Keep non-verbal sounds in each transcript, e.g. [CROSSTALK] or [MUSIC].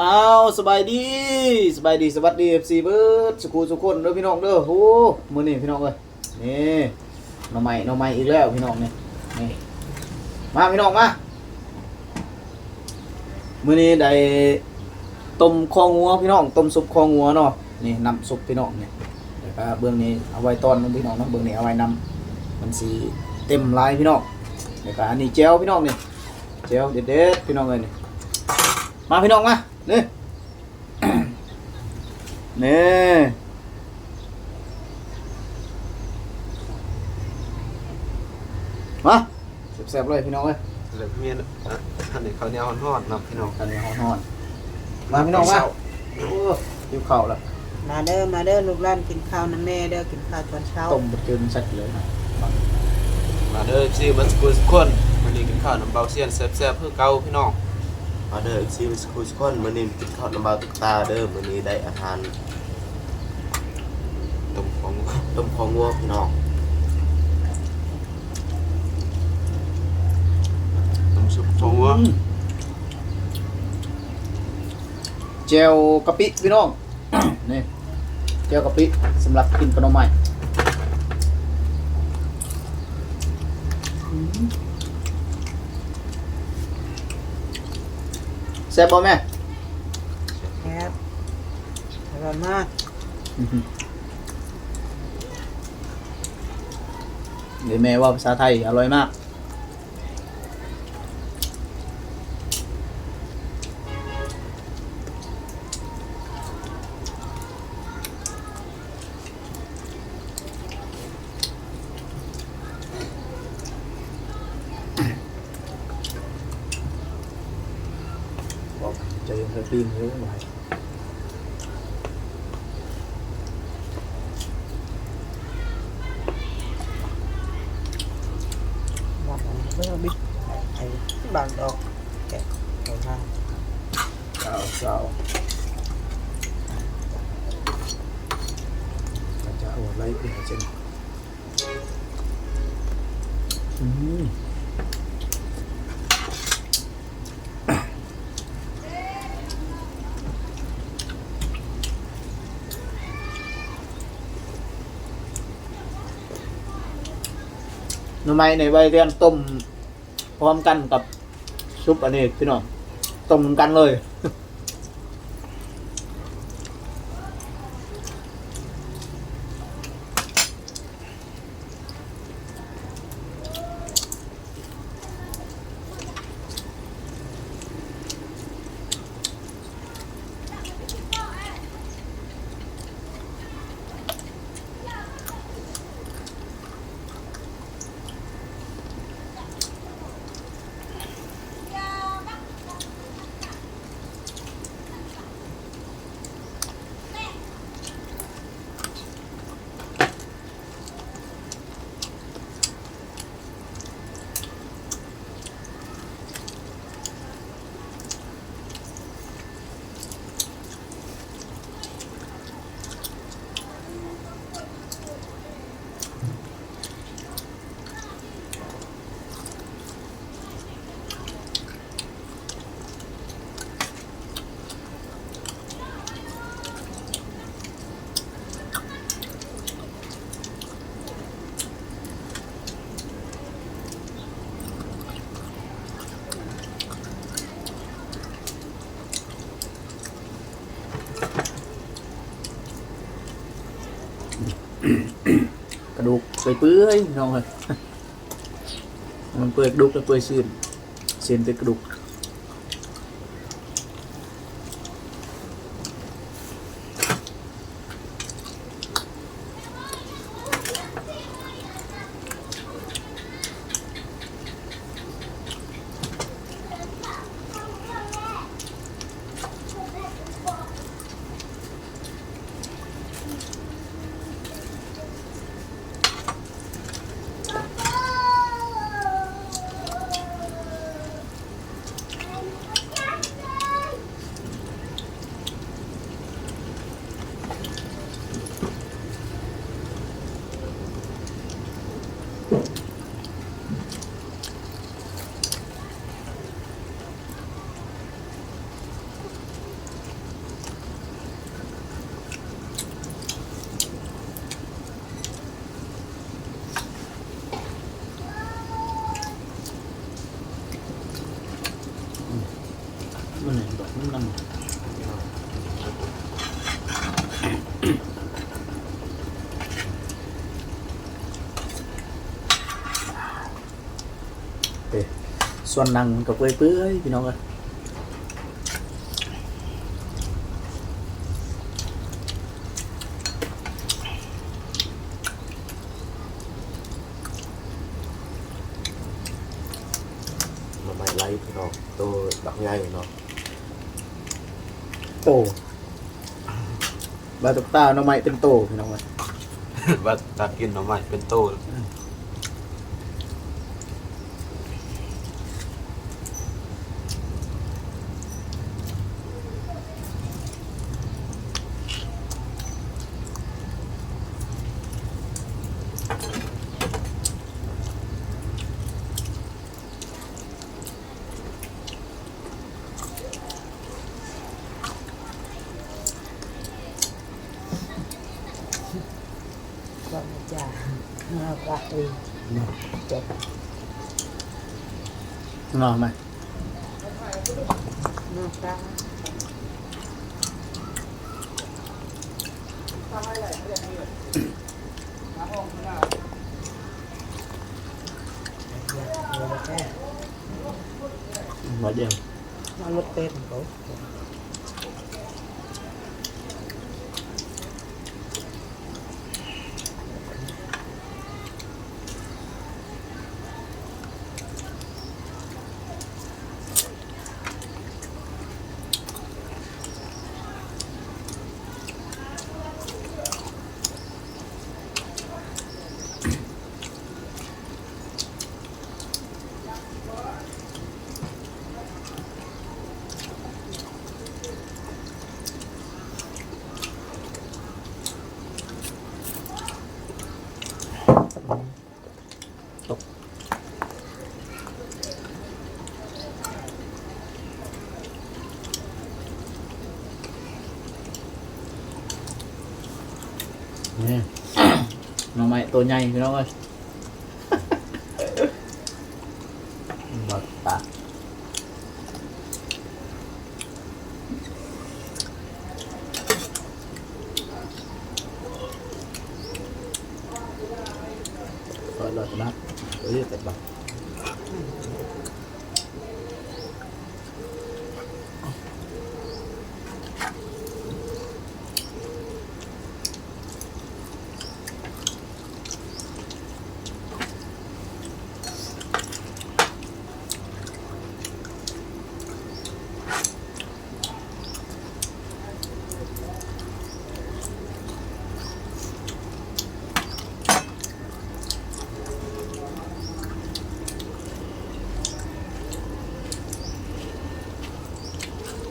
อ้าวสบายดีสบายดีสวัสดีเอฟซีเบิร์ดสุขุสุขคนเด้อพี่น้องเด้อโอ้มื้อนี้พี่น้องเอ้ยนี่น่อไม้หน่อไม้อีกแล้วพี่น้องนี่นี่มาพี่น้องมามื้อนี้ได้ต้มคองัวพี่น้องต้มซุปคองัวเนาะนี่น้ำซุปพี่น้องนี่แล้วก็เบื้องนี้เอาไว้ตอนนึงพี่น้องเนาะเบื้องนี้เอาไว้นำมันสีเต็มลายพี่น้องแล้วก็อันนี้เจลพี่น้องนี่เจลเด็ดๆพี่น้องเอ้ยนี่มาพี่น้องมา นี่นี่มาแซ่บๆเลยพี่น้องเอ้ยเหลือเมียนอะอันนี้เขาวเหนียวห่อนๆเนาะพี่น้องอันนี้หอนๆมาพี่น้องมาโอ้ยิ้วเข่าวแล้วมาเด้อมาเด้อลูกหลานกินข้าวนะแม่เด้อกินข้าวตอนเช้าต้มบดเกินสักเลยนะมาเด้อซีมันสกุลสกุลวันนี้กินข้าวน้ำเบาเซียนแซ่บๆเพื่อเก่าพี่น้อง มาเด้อซีวิสคูสคอนมื้อนี้กินข้าวน้ำบาตุกตาเด้อมื้อนี้ได้อาหาร ต้มของ ต้มของวัวพี่น้อง ต้มซุปของวัว อืมเจลกะปิพี่น้อง นี่เจลกะปิสำหรับกินขนมใหม่ แซ่บบ่แม่ครับอร่อยมากเดี๋ยวแม่ว่าภาษาไทยอร่อยมากบอก phải pin thế lại mặt rất là biết thấy bàn đồ kẹt đầu ra sao sao? Chả lấy cái trên. Mm-hmm. หน่อไม้ในใบเรียนต้ม พร้อมกันกับซุปอันนี้พี่น้องต้มกันเลย กระดูกเปื่อยๆน้องเลยมันเปื่อยกระดูกแล้วเปื่อยซีนเซีนเป็นกระดูก เอ้ยส่วนหนังกับเปื่อยเปื่อยๆพี่น้องเอ้ยมาใหม่ไล่พี่น้องตัวบักใหญ่เนาะโตบาตุกตาหน้องไม้เป็นโตพี่น้องเอ้ย ว่าตัดกินหน่อไม้เป็นโต Dạ, ừ. Chết. Ngon mày. Ngon ta. Nói đều. Nói lốt tên cổ. หน้องไม้ตัวใหญ่พี่น้องเอ้ย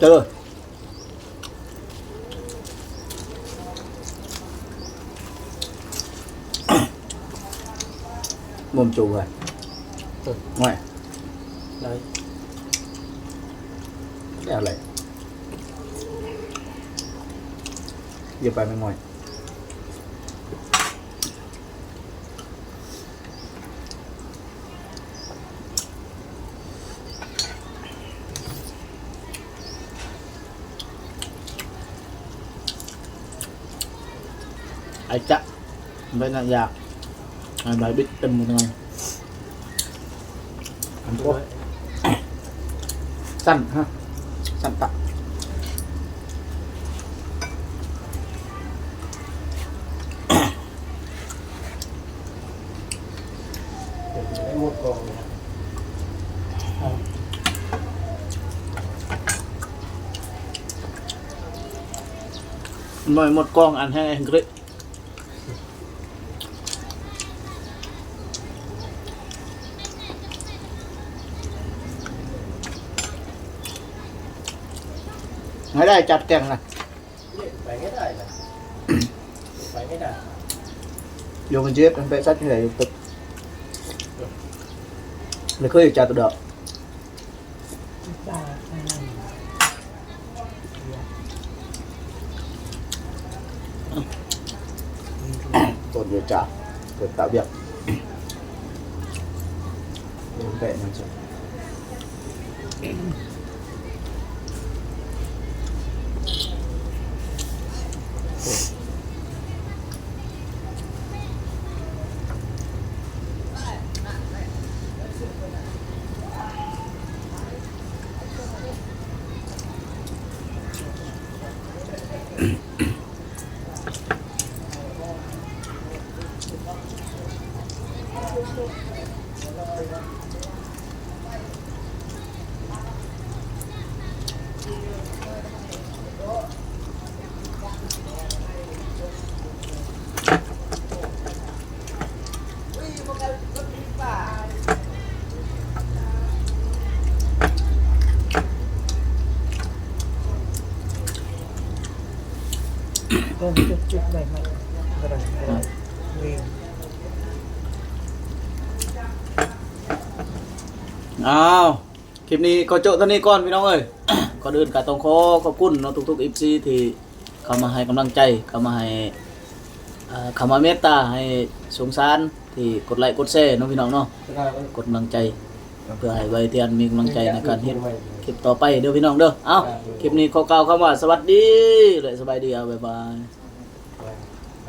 chưa [COUGHS] mồm chủ rồi. Ừ. ngoài. Đây. Cái lại giờ phải bên ngoài. ไรอย่าไปไม่ง่อยไอ้จ๊ะไม่น่าอยากไอ้ใบบิ๊กเต็มหมดเลยอันพวกสั้นฮะสั้นปะ ได้หมดกองนะ หน่อยหมดกล้องอันให้อังกฤษ ไม่ได้จัดแกงนะไปไม่ได้นะไปไม่ได้โยมันเจี๊ยบมันไปซัดที่ไหนอยู่ตึกเลยเคยจัดตัวเดอกปลาไม่ได้ต้นเดียวจ่าเกิด tạo việc Để vệ nó Mm-hmm. [CLEARS THROAT] เดินจุดจุดได้ไหมกระไรกระไรวิ่ง อ้าวคลิปนี้ก็โจะเท่านี้ก่อนพี่น้องเอ้ย ก่อนอื่นก็ต้องขอขอบคุณเนาะทุกๆ FC ที่เข้ามาให้กำลังใจเข้ามาให้อ่าเข้ามาเมตตาให้สงสารที่กดไลค์กดแชร์เนาะพี่น้องเนาะกดกำลังใจ เพื่อให้ไวเทียนมีกำลังใจในการเฮ็ดคลิปต่อไปเด้อพี่น้องเด้อเอ้าคลิปนี้ขอกล่าวคำว่าสวัสดีและสบายดีเอาบ๊ายบาย